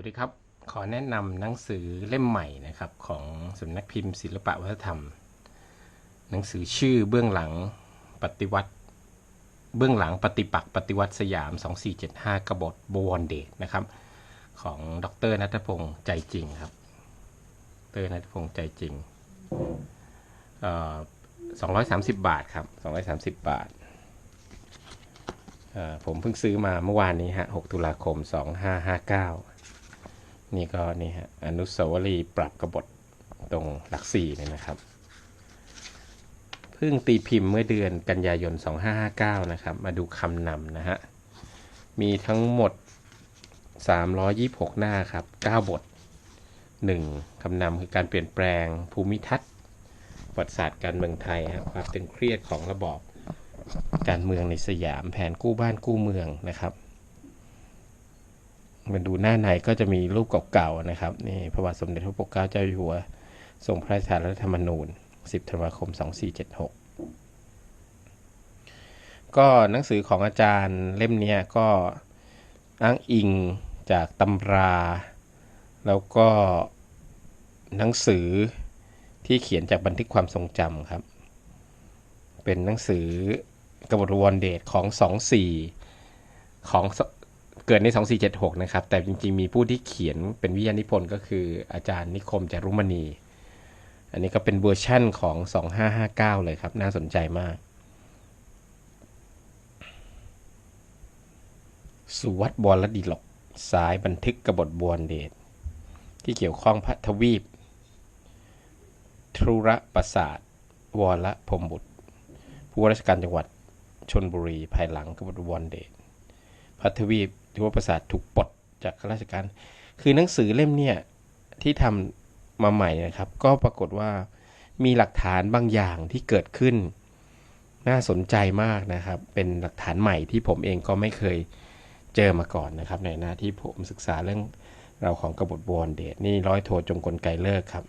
วัสดีครับ ขอแนะนำหนังสือเล่มใหม่นะครับ ของสำนักพิมพ์ศิลปะวัฒนธรรม หนังสือชื่อเบื้องหลังปฏิวัติ เบื้องหลังปฏิปักษ์ปฏิวัติสยาม 2475 กบฏบวรเดชนะครับ ของดรนัทพงศ์ใจจริงครับดรนัทพงศ์ใจจริงเอ่อ230 บาทครับ 230 บาทเอ่อผมเพิ่งซื้อมาเมื่อวานนี้ฮะ 6 ตุลาคม 2559 นี่ก็นี่ฮะอนุสาวรีย์ปรับกบฏตรงหลักสี่เนี่ยนะครับเพิ่งตีพิมพ์เมื่อเดือนกันยายน 2559 นะครับ มาดูคำนำนะฮะ มีทั้งหมด 326 หน้าครับ 9 บท 1. คำนำคือการเปลี่ยนแปลงภูมิทัศน์ประวัติศาสตร์การเมืองไทยความตึงเครียดของระบอบการเมืองในสยามแผนกู้บ้านกู้เมืองนะครับ มาดูหน้าในก็จะมีรูปเก่าๆนะครับนี่พระบาทสมเด็จพระปกเกล้าเจ้าอยู่หัวทรงพระราชทานรัฐธรรมนูญ 10 ธันวาคม 2476 ก็หนังสือของอาจารย์เล่มนี้ก็อ้างอิงจากตำรา แล้วก็หนังสือที่เขียนจากบันทึกความทรงจำครับ เป็นหนังสือกบฏวรเดชของ 24 ของ เกิดใน 2476 นะครับ แต่จริง ๆ มีผู้ที่เขียนเป็นวิทยานิพนธ์ก็คืออาจารย์นิคมจารุมณี อันนี้ก็เป็นเวอร์ชั่นของ 2559 เลยครับ น่าสนใจมาก สุวัตบวรดีหลกสายบันทึกกบฏบวนเดชที่เกี่ยวข้องพระทวีปทรุระประสาทวรพรหมบุตร ผู้ว่าราชการจังหวัดชนบุรีภายหลังกบฏวรเดช พัทวีปที่ว่าประสาทถูกปลดจากข้าราชการ คือหนังสือเล่มเนี่ยที่ทำมาใหม่นะครับ ก็ปรากฏว่ามีหลักฐานบางอย่างที่เกิดขึ้น น่าสนใจมากนะครับ เป็นหลักฐานใหม่ที่ผมเองก็ไม่เคยเจอมาก่อนนะครับ ในหน้าที่ผมศึกษาเรื่องเราวของกบฏบวรเดชนี่ร้อยโทจงกลไกเลิกครับ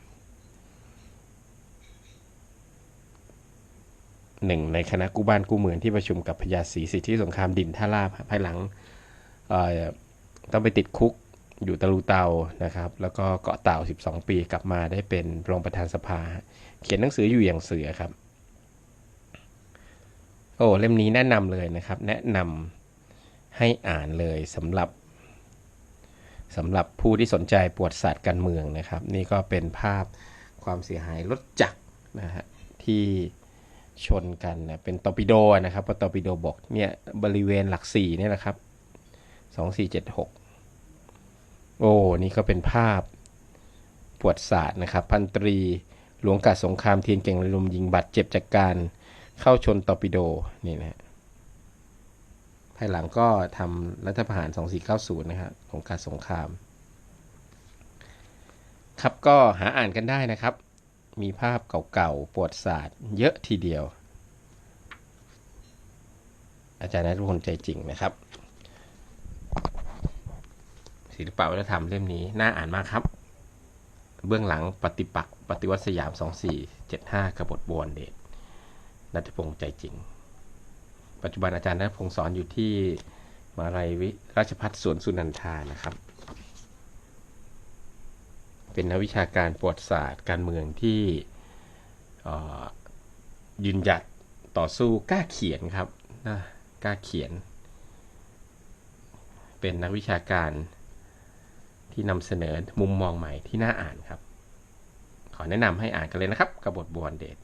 หนึ่งในคณะกู้บ้านกู้เมืองที่ประชุมกับพญาศรีสิทธิสงครามดินท่าราบภายหลัง ต้องไปติดคุกอยู่ตะลูเตานะครับ แล้วก็เกาะเต่า 12 ปีกลับมาได้เป็นรองประธานสภา เขียนหนังสืออยู่อย่างเสือครับ โอ้เล่มนี้แนะนำเลยนะครับ แนะนำให้อ่านเลยสำหรับสำหรับผู้ที่สนใจประวัติศาสตร์การเมืองนะครับ นี่ก็เป็นภาพความเสียหายรถจักรนะฮะที่ชนกันนะเป็นตอร์ปิโดนะครับว่าตอร์ปิโดบอกเนี่ยบริเวณหลักสี่เนี่ยนะครับ สองสี่เจ็ดหกโอ้ นี่ก็เป็นภาพปวดศาสตร์นะครับ พันตรีหลวงกาสงครามเทียนเก่งระลมยิงบาดเจ็บจากการเข้าชนตอร์ปิโดนี่นะภายหลังก็ทำรัฐประหาร 2490 นะครับสงครามสงคราม ครับก็หาอ่านกันได้นะครับ มีภาพเก่าๆปวดศาสตร์เยอะทีเดียว อาจารย์นัทพลใจจริงนะครับ ศิลปวัฒนธรรมเล่มนี้น่าอ่านมากครับ เบื้องหลังปฏิปักษ์ปฏิวัติสยาม 2475กบฏบวรเดชนัทพงศ์ใจจริง ปัจจุบันอาจารย์นัทพงศ์สอนอยู่ที่มาลัยวิราชภัฏสวนสุนันทานะครับ เป็นนักวิชาการประวัติศาสตร์การเมืองที่ยืนหยัดต่อสู้กล้าเขียนครับกล้าเขียน เป็นนักวิชาการ ที่นำเสนอมุมมองใหม่ที่น่าอ่านครับ ขอแนะนำให้อ่านกันเลยนะครับกบฏบวรเดช